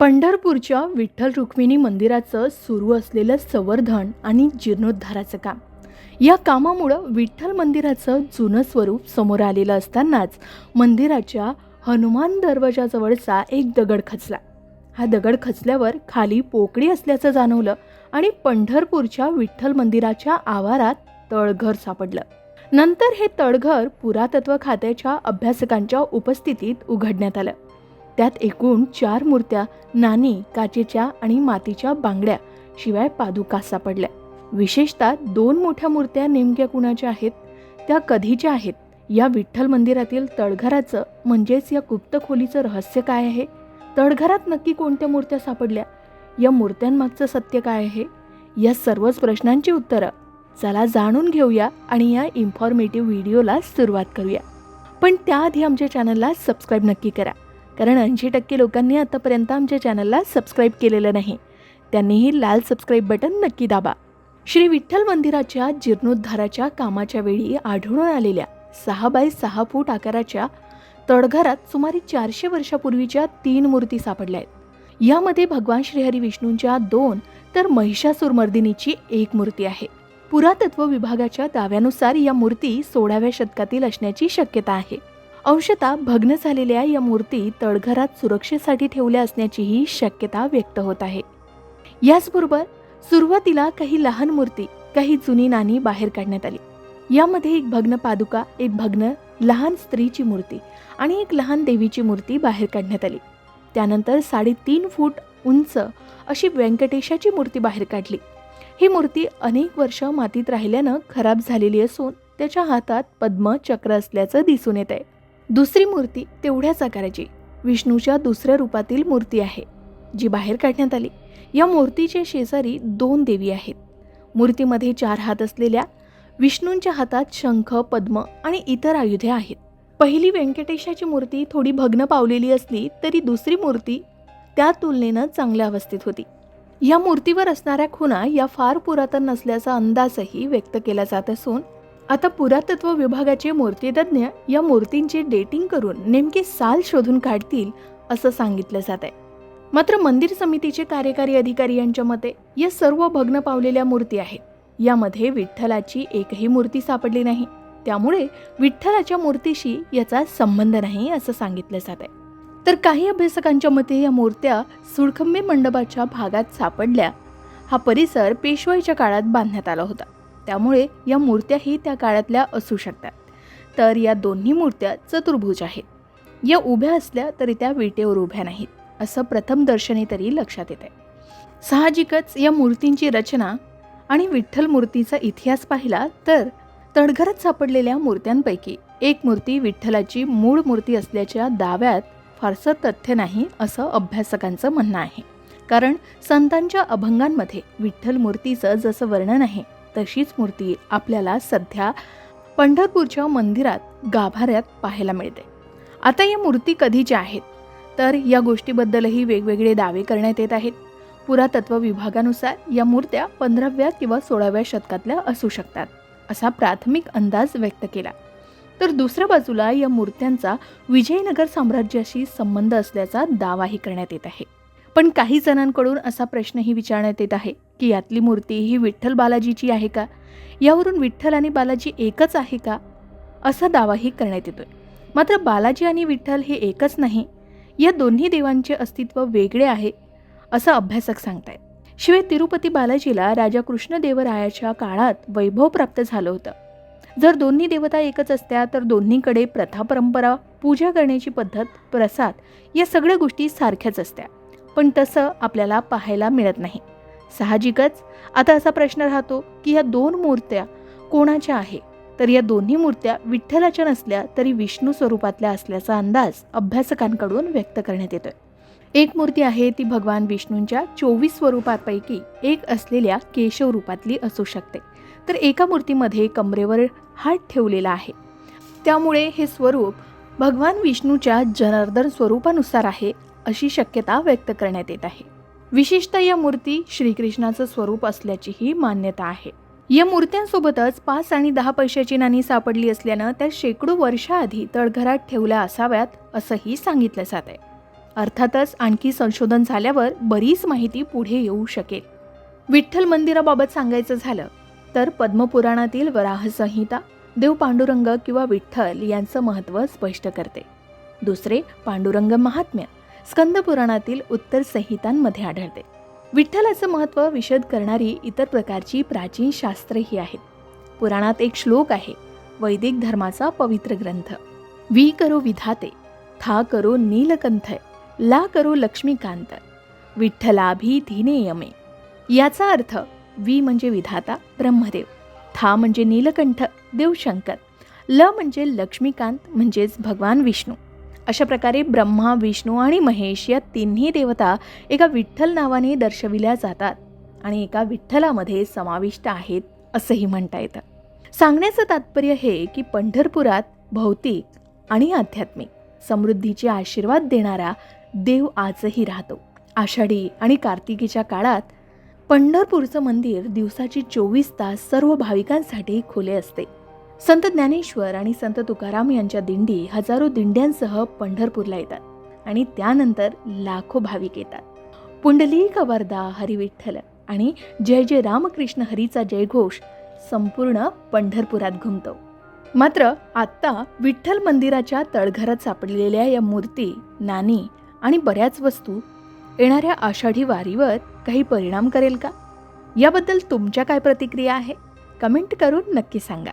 पंढरपूरच्या विठ्ठल रुक्मिणी मंदिराचं सुरू असलेलं संवर्धन आणि जीर्णोद्धाराचं काम. या कामामुळं विठ्ठल मंदिराचं जुनं स्वरूप समोर आलेलं असतानाच मंदिराच्या हनुमान दरवाजाजवळचा एक दगड खचला. हा दगड खचल्यावर खाली पोकळी असल्याचं जाणवलं आणि पंढरपूरच्या विठ्ठल मंदिराच्या आवारात तळघर सापडलं. नंतर हे तळघर पुरातत्व खात्याच्या अभ्यासकांच्या उपस्थितीत उघडण्यात आलं. त्यात एकूण चार मूर्त्या नाणी काचेच्या आणि मातीच्या बांगड्या शिवाय पादुका सापडल्या. विशेषतः दोन मोठ्या मूर्त्या नेमक्या कुणाच्या आहेत? त्या कधीच्या आहेत? या विठ्ठल मंदिरातील तळघराचं म्हणजेच या गुप्त खोलीचं रहस्य काय आहे? तळघरात नक्की कोणत्या मूर्त्या सापडल्या? या मूर्त्यांमागचं सत्य काय आहे? या सर्वच प्रश्नांची उत्तरं चला जाणून घेऊया आणि या इन्फॉर्मेटिव्ह व्हिडिओला सुरुवात करूया. पण त्याआधी आमच्या चॅनलला सबस्क्राईब नक्की करा. कारण ऐंशी टक्के लोकांनी आतापर्यंत आमच्या चॅनलला सबस्क्राईब केलेलं नाही. त्यांनीही लाल सबस्क्राईब बटन नक्की दाबा. श्री विठ्ठल मंदिराच्या जीर्णोद्धाराच्या कामाच्या वेळी आढळून आलेल्या सहा बाय सहा फूट आकाराच्या तडघरात सुमारे चारशे वर्षापूर्वीच्या तीन मूर्ती सापडल्या आहेत. यामध्ये भगवान श्रीहरी विष्णूंच्या दोन तर महिषासुरमर्दिनीची एक मूर्ती आहे. पुरातत्व विभागाच्या दाव्यानुसार या मूर्ती सोळाव्या शतकातील असण्याची शक्यता आहे. अंशतः भग्न झालेल्या या मूर्ती तळघरात सुरक्षेसाठी ठेवल्या असण्याचीही शक्यता व्यक्त होत आहे. याचबरोबर सुरुवातीला काही लहान मूर्ती काही जुनी नाणी बाहेर काढण्यात आली. यामध्ये एक भग्न पादुका एक भग्न लहान स्त्रीची मूर्ती आणि एक लहान देवीची मूर्ती बाहेर काढण्यात आली. त्यानंतर साडेतीन फूट उंच अशी व्यंकटेशाची मूर्ती बाहेर काढली. ही मूर्ती अनेक वर्ष मातीत राहिल्यानं खराब झालेली असून त्याच्या हातात पद्म चक्र असल्याचं दिसून येत आहे दुसरी मूर्ती तेवढ्याच आकाराची. विष्णूच्या दुसऱ्या रूपातील मूर्ती आहे जी बाहेर काढण्यात आली. या मूर्तीच्या शेजारी दोन देवी आहेत. मूर्तीमध्ये चार हात असलेल्या विष्णूंच्या हातात शंख पद्म आणि इतर आयुधे आहेत. पहिली व्यंकटेशाची मूर्ती थोडी भग्न पावलेली असली तरी दुसरी मूर्ती त्या तुलनेनं चांगल्या अवस्थेत होती. या मूर्तीवर असणाऱ्या खुणा या फार पुरातन नसल्याचा अंदाजही व्यक्त केला जात असून आता पुरातत्व विभागाचे मूर्तीतज्ञ या मूर्तींचे डेटिंग करून नेमके साल शोधून काढतील असं सांगितलं जात आहे. मात्र मंदिर समितीचे कार्यकारी अधिकारी यांच्या मते या सर्व भग्न पावलेल्या मूर्ती आहेत. यामध्ये विठ्ठलाची एकही मूर्ती सापडली नाही. त्यामुळे विठ्ठलाच्या मूर्तीशी याचा संबंध नाही असं सांगितलं जात आहे. तर काही अभ्यासकांच्या मते या मूर्त्या सुळखंबे मंडपाच्या भागात सापडल्या. हा परिसर पेशवाईच्या काळात बांधण्यात आला होता. त्यामुळे या मूर्त्याही त्या काळातल्या असू शकतात. तर या दोन्ही मूर्त्या चतुर्भुज आहेत. या उभ्या असल्या तरी त्या विटेवर उभ्या नाहीत असं प्रथम दर्शनी तरी लक्षात येत आहे साहजिकच या मूर्तींची रचना आणि विठ्ठल मूर्तीचा इतिहास पाहिला तर तडघरात सापडलेल्या मूर्त्यांपैकी एक मूर्ती विठ्ठलाची मूळ मूर्ती असल्याच्या दाव्यात फारसं तथ्य नाही असं अभ्यासकांचं म्हणणं आहे. कारण संतांच्या अभंगांमध्ये विठ्ठल मूर्तीचं जसं वर्णन आहे तशीच मूर्ती आपल्याला सध्या पंढरपूरच्या मंदिरात गाभाऱ्यात पाहायला मिळते. आता या मूर्ती कधीच्या आहेत तर या गोष्टीबद्दलही वेगवेगळे दावे करण्यात येत आहेत. पुरातत्व विभागानुसार या मूर्त्या पंधराव्या किंवा सोळाव्या शतकातल्या असू शकतात असा प्राथमिक अंदाज व्यक्त केला. तर दुसऱ्या बाजूला या मूर्त्यांचा विजयनगर साम्राज्याशी संबंध असल्याचा दावाही करण्यात येत आहे. पण काही जणांकडून असा प्रश्नही विचारण्यात येत आहे की यातली मूर्ती ही विठ्ठल बालाजीची आहे का? यावरून विठ्ठल आणि बालाजी एकच आहे का? असा दावाही करण्यात येतोय. मात्र बालाजी आणि विठ्ठल हे एकच नाही. या दोन्ही देवांचे अस्तित्व वेगळे आहे असं अभ्यासक सांगतायत. शिवाय तिरुपती बालाजीला राजा कृष्णदेवरायाच्या काळात वैभव प्राप्त झालं होतं. जर दोन्ही देवता एकच असत्या तर दोन्हीकडे प्रथा परंपरा पूजा करण्याची पद्धत प्रसाद या सगळ्या गोष्टी सारख्याच असत्या. पण तसं आपल्याला पाहायला मिळत नाही. साहजिकच. आता असा प्रश्न राहतो की ह्या दोन मूर्त्या कोणाच्या आहे? तर या दोन्ही मूर्त्या विठ्ठलाच्या नसल्या तरी विष्णू स्वरूपातल्या असल्याचा अंदाज अभ्यासकांकडून व्यक्त करण्यात येतोय. एक मूर्ती आहे ती भगवान विष्णूंच्या चोवीस स्वरूपापैकी एक असलेल्या केशव रूपातली असू शकते. तर एका मूर्तीमध्ये कमरेवर हात ठेवलेला आहे. त्यामुळे हे स्वरूप भगवान विष्णूच्या जनार्दन स्वरूपानुसार आहे अशी शक्यता व्यक्त करण्यात येत आहे. विशेषतः या मूर्ती श्रीकृष्णाचं स्वरूप असल्याचीही मान्यता आहे. या मूर्त्यांसोबतच पाच आणि दहा पैशाची नाणी सापडली असल्यानं त्या शेकडो वर्षाआधी तळघरात ठेवल्या असाव्यात असंही सांगितलं जात आहे अर्थातच आणखी संशोधन झाल्यावर बरीच माहिती पुढे येऊ शकेल. विठ्ठल मंदिराबाबत सांगायचं झालं तर पद्मपुराणातील वराह संहिता देव पांडुरंग किंवा विठ्ठल यांचं महत्त्व स्पष्ट करते. दुसरे पांडुरंग महात्म्य. स्कंद पुराणातील उत्तर संहितांमध्ये आढळते. विठ्ठलाचं महत्त्व विशद करणारी इतर प्रकारची प्राचीन शास्त्रही आहेत. पुराणात एक श्लोक आहे वैदिक धर्माचा पवित्र ग्रंथ. वी करो विधाते था करो नीलकंठ ला करो लक्ष्मीकांत विठ्ठलाभिधीने यमे. याचा अर्थ वी म्हणजे विधाता ब्रह्मदेव. था म्हणजे नीलकंठ देवशंकर ल म्हणजे लक्ष्मीकांत म्हणजेच भगवान विष्णू. अशा प्रकारे ब्रह्मा विष्णू आणि महेश या तिन्ही देवता एका विठ्ठल नावाने दर्शविल्या जातात आणि एका विठ्ठलामध्ये समाविष्ट आहेत असंही म्हणता येतं. सांगण्याचं तात्पर्य हे की पंढरपुरात भौतिक आणि आध्यात्मिक समृद्धीचे आशीर्वाद देणारा देव आजही राहतो. आषाढी आणि कार्तिकीच्या काळात पंढरपूरचं मंदिर दिवसाची चोवीस तास सर्व भाविकांसाठी खुले असते. संत ज्ञानेश्वर आणि संत तुकाराम यांच्या दिंडी हजारो दिंड्यांसह पंढरपूरला येतात आणि त्यानंतर लाखो भाविक येतात. पुंडलिक वरदा हरिविठ्ठल आणि जय जय रामकृष्ण हरीचा जयघोष संपूर्ण पंढरपुरात घुमतो. मात्र आत्ता विठ्ठल मंदिराच्या तळघरात सापडलेल्या या मूर्ती नाणी आणि बऱ्याच वस्तू येणाऱ्या आषाढी वारीवर काही परिणाम करेल का? याबद्दल तुमच्या काय प्रतिक्रिया आहे? कमेंट करून नक्की सांगा.